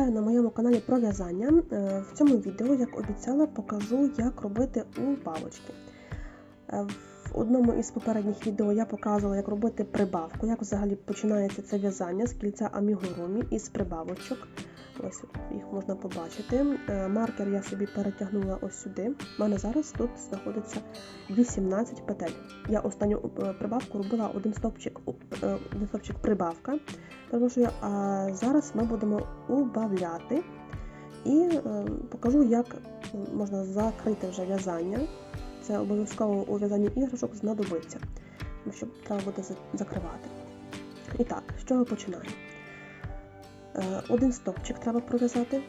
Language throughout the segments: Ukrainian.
Вітаю на моєму каналі про в'язання. В цьому відео, як обіцяла, покажу, як робити убавочки. В одному із попередніх відео я показувала, як робити прибавку, як взагалі починається це в'язання з кільця амігурумі із прибавочок. Ось їх можна побачити. Е, Маркер я собі перетягнула ось сюди. У мене зараз тут знаходиться 18 петель. Я останню е, прибавку робила один стовпчик, е, один стовпчик прибавка. Перепрошую, а зараз ми будемо убавляти і покажу, як можна закрити вже в'язання. Це обов'язково у в'язанні іграшок знадобиться, тому що треба буде закривати. І так, з чого починаємо? Е, Один стовпчик треба пров'язати,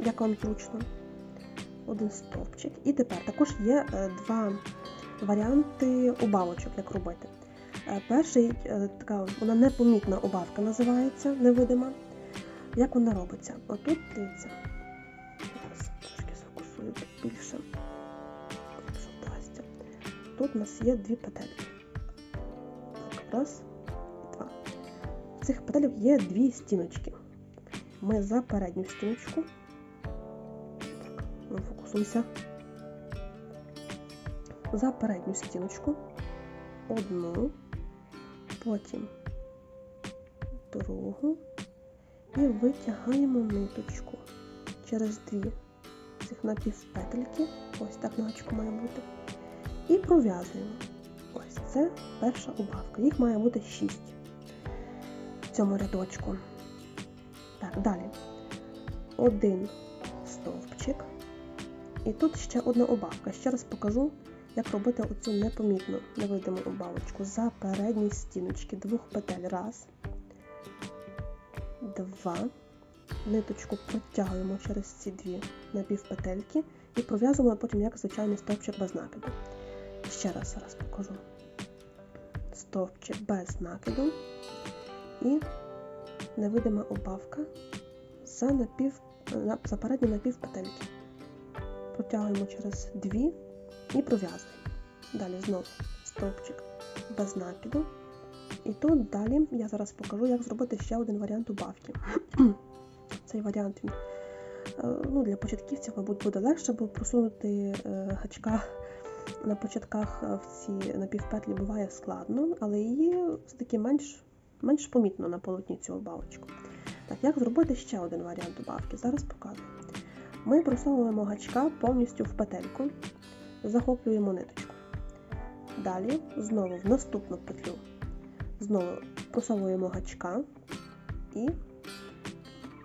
як вам зручно. Один стовпчик. І тепер також є е, два варіанти убавочок, як робити. Е, Перший така вона непомітна убавка називається, невидима. Як вона робиться? Отут дивіться. Зараз трошки сфокусую більше. Тут у нас є дві. Так, раз цих петелів є дві стіночки. Ми за передню стіночку. Фокусуйся. За передню стіночку. Одну потім другу і витягаємо ниточку через дві цих напівпетельки. Ось так нагачку має бути. І пров'язуємо. Ось це перша убавка. Їх має бути 6 в цьому рядочку. Так, далі. Один стовпчик. І тут ще одна убавка. Ще раз покажу, як робити оцю непомітну невидиму убавочку за передні стіночки двох петель. Раз, два. Ниточку протягуємо через ці дві напівпетельки і пров'язуємо потім як звичайний стовпчик без накиду. Ще раз зараз покажу. Стовпчик без накиду і невидима убавка за, напів, за передні напівпетельки. Протягуємо через дві і пров'язуємо. Далі знову стовпчик без накиду. І тут далі я зараз покажу, як зробити ще один варіант убавки. Цей варіант він, е, ну, для початківців, мабуть, буде легше, бо просунути е, гачка на початках е, в ці напівпетлі буває складно, але її все-таки менш, менш помітно на полотні цю убавочку. Так, як зробити ще один варіант убавки? Зараз показую. Ми просовуємо гачка повністю в петельку, захоплюємо ниточку. Далі знову в наступну петлю знову просовуємо гачка і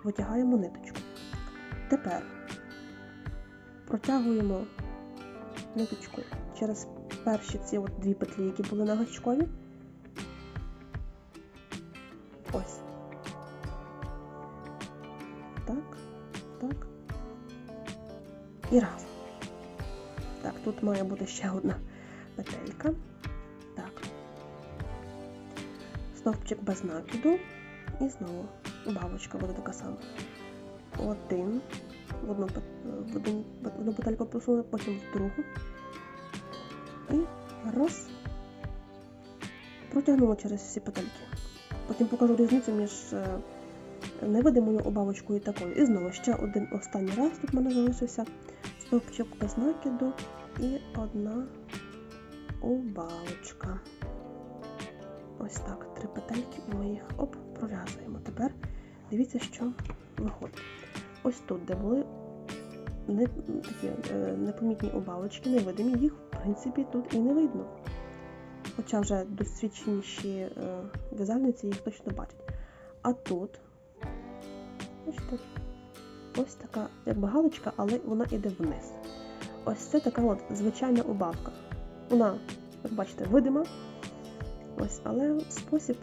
витягаємо ниточку. Тепер протягуємо ниточку через перші ці от дві петлі, які були на гачкові. І раз. Так, тут має бути ще одна петелька. Так. Стовпчик без накиду. І знову бабочка буде така сама. Один. В одну, в один, в одну петельку просунули, потім в другу. І раз. Протягнули через всі петельки. Потім покажу різницю між е, невидимою обавочкою і такою. І знову ще один останній раз тут в мене залишився стовпчик без накиду і одна убавочка. Ось так, три петельки, і ми їх оп, пров'язуємо. Тепер дивіться, що виходить. Ось тут, де були не, такі е, непомітні убавочки, невидимі, їх в принципі тут і не видно. Хоча вже досвідченіші е, в'язальниці їх точно бачать. А тут, бачите, ось така, якби галочка, але вона йде вниз. Ось це така от звичайна убавка. Вона, як бачите, видима. Ось, але спосіб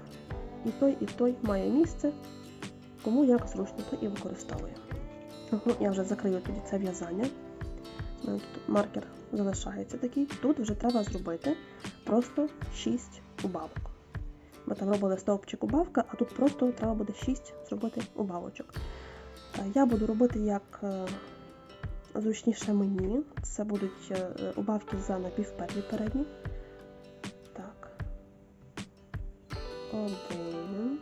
і той, і той має місце. Кому як зручно, то і використовує. Ну, я вже закрию тоді це в'язання. Тут маркер залишається такий. Тут вже треба зробити просто 6 убавок. Ми там робили стовпчик убавка, а тут просто треба буде 6 зробити убавочок. Е, я буду робити як е, зручніше мені. Це будуть е, убавки за напівперлі передні. Так. Один.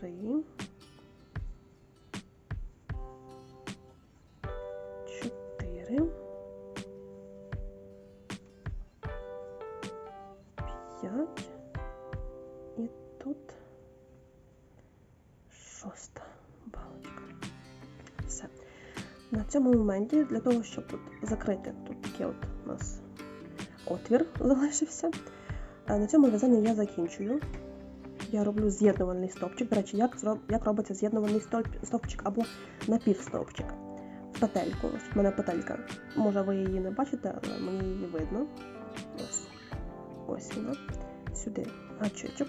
Три. Цьому моменті для того, щоб от закрити тут такий от у нас отвір залишився. е, На цьому в'язання я закінчую. Я роблю з'єднувальний стовпчик. До речі, як, як робиться з'єднувальний стовп- стовпчик або напівстовпчик. В петельку. Ось в мене петелька. Може ви її не бачите, але мені її видно. Ось. Ось вона. Сюди гачечок.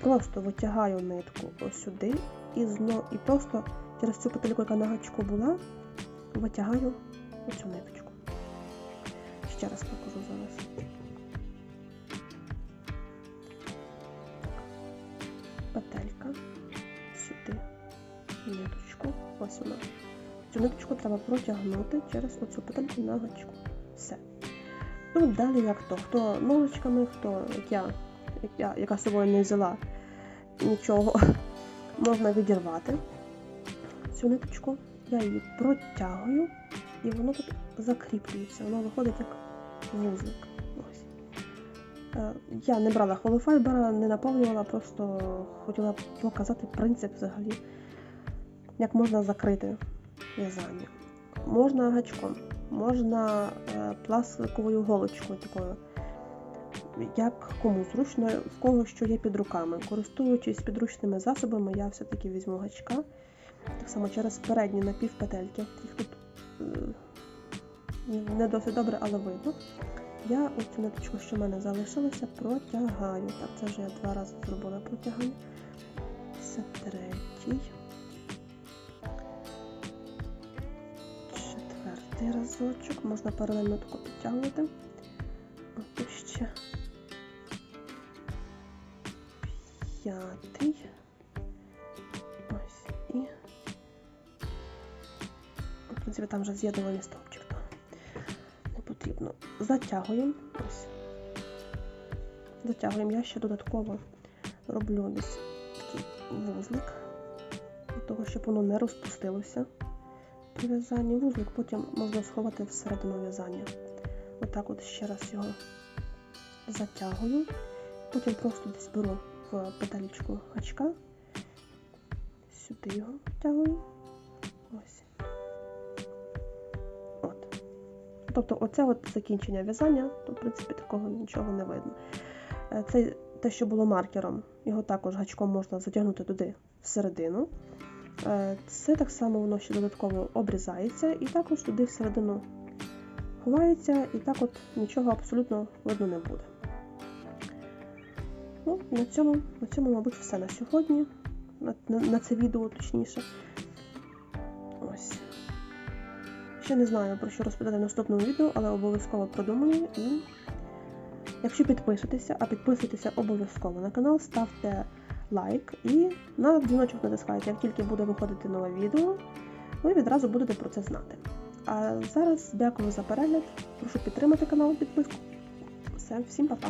Просто витягаю нитку ось сюди і знов, і просто через цю петельку, яка на гачку була, витягаю оцю ниточку. Ще раз покажу зараз. Петелька сюди ниточку. Ось вона. Цю ниточку треба протягнути через оцю петельку на гачку. Все. Ну, далі як то. Хто ножичками, хто як я, як я яка з собою не взяла нічого, можна відірвати цю ниточку. Я її протягую, і воно тут закріплюється. Воно виходить як вузлик. Ось. Е, Я не брала холофайбера, не наповнювала, просто хотіла показати принцип взагалі, як можна закрити в'язання. Можна гачком, можна е, пластиковою голочкою такою. Як кому зручно, в кого що є під руками. Користуючись підручними засобами, я все-таки візьму гачка. Так само через передні напівпетельки. Їх тут е, не досить добре, але видно. Я оцю ниточку, що в мене залишилося, протягаю. Так, це вже я два рази зробила протягання. Це третій. Четвертий разочок. Можна паралельно таку підтягувати. Тут ще п'ятий. Принципі, там вже з'єднуваний стовпчик. то Не потрібно. Затягуємо. Ось. Затягуємо. Я ще додатково роблю десь такий вузлик. Для того, щоб воно не розпустилося при в'язанні. Вузлик потім можна сховати всередину в'язання. Отак от ще раз його затягую. Потім просто десь беру в петелечку гачка. Сюди його втягую. Ось. Тобто оце от закінчення в'язання, то в принципі такого нічого не видно. Е, Це те, що було маркером, його також гачком можна затягнути туди всередину. Е, Це так само воно ще додатково обрізається і також туди всередину ховається, і так от нічого абсолютно видно не буде. Ну, на цьому, на цьому, мабуть, все на сьогодні. На, на, на це відео точніше. Ось. Ще не знаю, про що розповідати в наступному відео, але обов'язково продумаю. І якщо підпишетеся, а підписуйтеся обов'язково на канал, ставте лайк і на дзвіночок натискайте. Як тільки буде виходити нове відео, ви відразу будете про це знати. А зараз дякую за перегляд. Прошу підтримати канал підписку. Все, всім па-па!